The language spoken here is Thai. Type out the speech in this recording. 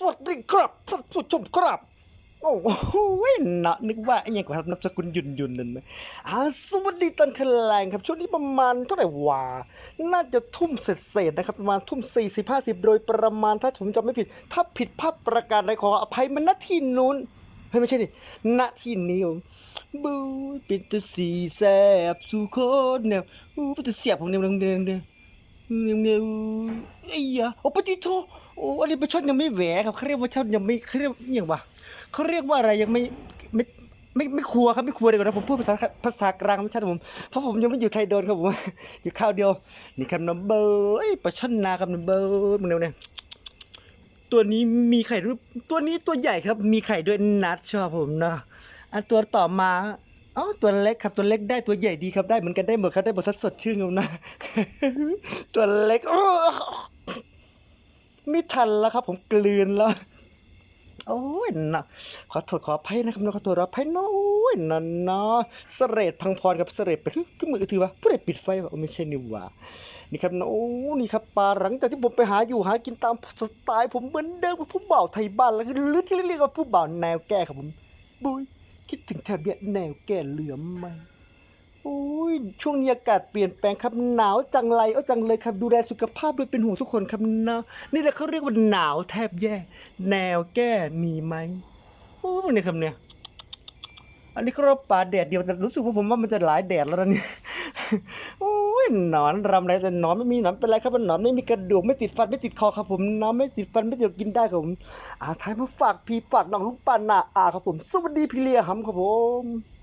สวัสดีครับท่านผู้ชมครับ โอ้โหนะนึกว่าไอ้ยังกว่านับสกุลยุนยุนนั่นไหมอ่าสวัสดีตอนคืนแรงครับช่วงนี้ประมาณเท่าไหร่วะน่าจะทุ่มเศษๆนะครับประมาณทุ่มสี่สิบห้าสิบโดยประมาณถ้าผมจำไม่ผิด ถ้าผิดพลาดประการใดขออภัยมันณที่นู้นเฮ้ยไม่ใช่ดิณที่นี้ผมบูเป็นตัวสีแสบสู่คนเนี่ยอู้เป็นตัวเสียบของเนี่ยเนี่ยเนี่ยเนี่ยเนี่ยไอ้ยาโอ้ปฏิโทโอ้อันนี้ประชดยังไม่แหวครับเขาเรียกว่าชดยังไม่เขาเรียกอย่างวะเขาเรียกว่าอะไรยังไม่ไม่ไม่ไม่ครัวครับไม่ครัวเดียวนะผมพูดภาษาภาษากลางไม่ใช่ผมเพราะผมยังไม่อยู่ไทยโดนครับผมอยู่ข้าวเดียวนี่ครับน้ำเบอร์เอ้ปลาช่อนนาครับน้ำเบอร์มึงเร็วเนี่ยตัวนี้มีไข่ด้วยตัวนี้ตัวใหญ่ครับ มีไข่ด้วยนัดชอบผมเนาะอันตัวต่อมา อ๋อตัวเล็กครับตัวเล็กได้ตัวใหญ่ดีครับได้เหมือนกันได้หมดครับได้หมดสดชื่นครับนะ ตัวเล็กอ้ไม่ทันแล้วครับ ผมกลืนแล้วโอ้ยนะขอโทษขออภัยนะครับนะขอโทษขออภัยน้อยนะนะเสรดพังพรกับเสรดเป็นก็มือถือวะผู้ใดปิดไฟวะไม่ใช่นี่หว่านี่ครับนะโอ้นี่ครับปลาหลังจากที่ผมไปหาอยู่หากินตามสไตล์ผมเหมือนเดิมผู้บ่าวไทยบ้านแล้วหรือที่เรียกว่าผู้บ่าวแนวแก้ครับผมบุย คิดถึงแถบเนี้ยแนวแก่เหลือมไหมโอ้ยช่วงนี้อากาศเปลี่ยนแปลงครับหนาวจังไรเอาจังเลยครับดูแลสุขภาพด้วยเป็นห่วงทุกคนครับนะนี่แหละเขาเรียกว่าหนาวแทบแย่ แนวแก้มีไหมโอ้ยนี่คำเนี่ยอันนี้ก็รบป่าแดดเดียวแต่รู้สึกว่าผมว่ามันจะหลายแดดแล้วนะเนี่ยโอ้ย หนอนรำไรแต่หนอนไม่มีหนอนเป็นไรครับมันหนอนไม่มีกระดูกไม่ติดฟันไม่ติดคอครับผมหนอนไม่ติดฟันไม่ติดกินได้ครับผมอาท้ายมาฝากพี่ฝากน้องลูกปลาหนาอาครับผมสวัสดีพี่เลียหำครับผม